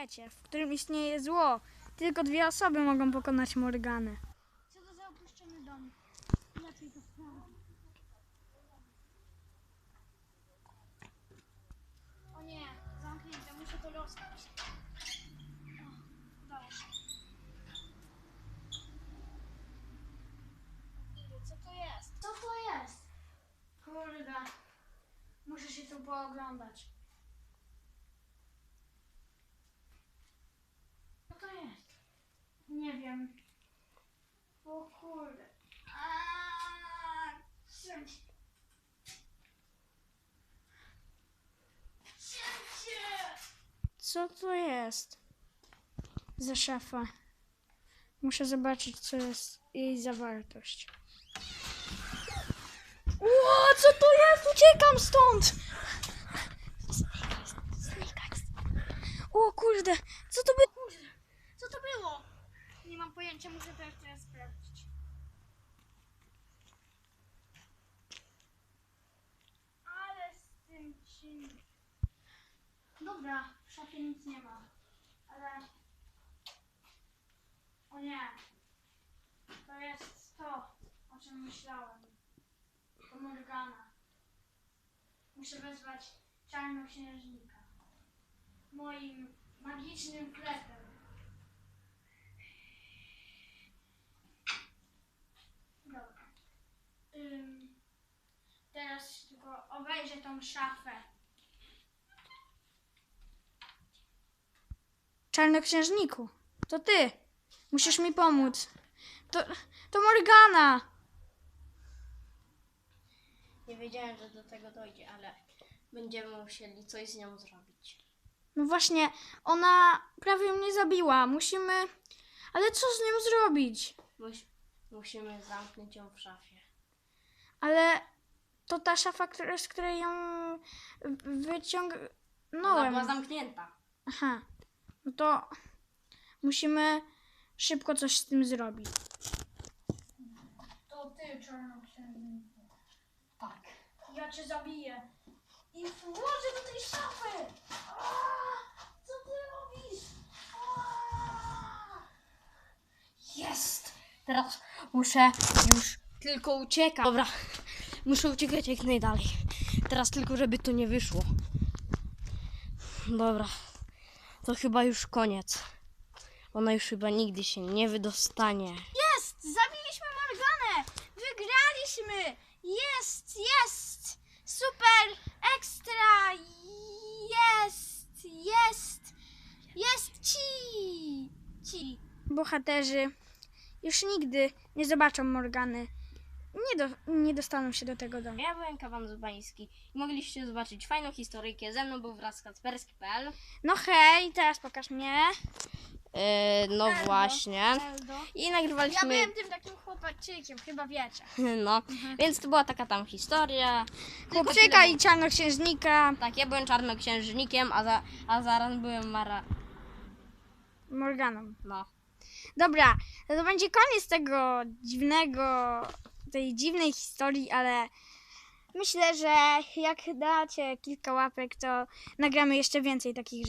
świecie, w którym istnieje zło. Tylko dwie osoby mogą pokonać Morganę. Co to za opuszczony dom? Lepiej to sprawdzić. O nie, zamknięte, muszę to rozkryć. Się. Co to jest? Co to jest? Kurde, muszę się tu pooglądać. Co to jest? Nie wiem. O kurde. Co to jest? Za szafa. Muszę zobaczyć, co jest jej zawartość. Ło, co to jest? Uciekam stąd. O kurde, co to było? Kurde, co to było? Nie mam pojęcia, muszę to jeszcze raz sprawdzić. Ale z tym czym... Dobra, w szafie nic nie ma. Ale... O nie. To jest to, o czym myślałem. To Morgana. Muszę wezwać czarnoksiężnika. Moim magicznym klepem. Dobra. Ym, teraz obejrzę tą szafę. Czarnoksiężniku, to ty. Musisz mi pomóc. To, to Morgana. Nie wiedziałem, że do tego dojdzie, ale będziemy musieli coś z nią zrobić. No właśnie, ona prawie mnie zabiła. Musimy. Ale co z nią zrobić? Musimy zamknąć ją w szafie. Ale to ta szafa, która, z której ją Ona wyciągnąłem. była zamknięta. Aha. No to musimy szybko coś z tym zrobić. To ty, czarnoksiężniku. Tak. Ja cię zabiję. I włożę do tej szafy. Aaa! Co ty robisz? Aaa! Jest! Teraz muszę już tylko uciekać. Dobra, muszę uciekać jak najdalej. Teraz tylko, żeby to nie wyszło. Dobra, to chyba już koniec. Ona już chyba nigdy się nie wydostanie. Jest! Zabiliśmy Morganę! Wygraliśmy! Jest! Jest! Super! Ekstra! Jest! Jest! Jest ci! Ci! Bohaterzy już nigdy nie zobaczą Morgany. Nie, do, nie dostaną się do tego domu. Ja byłem Kawan Zubański i mogliście zobaczyć fajną historyjkę. Ze mną był wraz Kacperski.pl No hej, teraz pokaż mnie. yy, No Eldo. właśnie. Eldo. I Ja nagrywaliśmy... byłem tym takim chłopaczykiem, chyba wiecie. No, więc to była taka tam historia. Chłopczyka tyle i czarnoksiężnika Tak, ja byłem czarnoksiężnikiem, a, za, a zaraz byłem Mara. Morganą. No. Dobra, to będzie koniec tego dziwnego, tej dziwnej historii, ale myślę, że jak dacie kilka łapek, to nagramy jeszcze więcej takich rzeczy.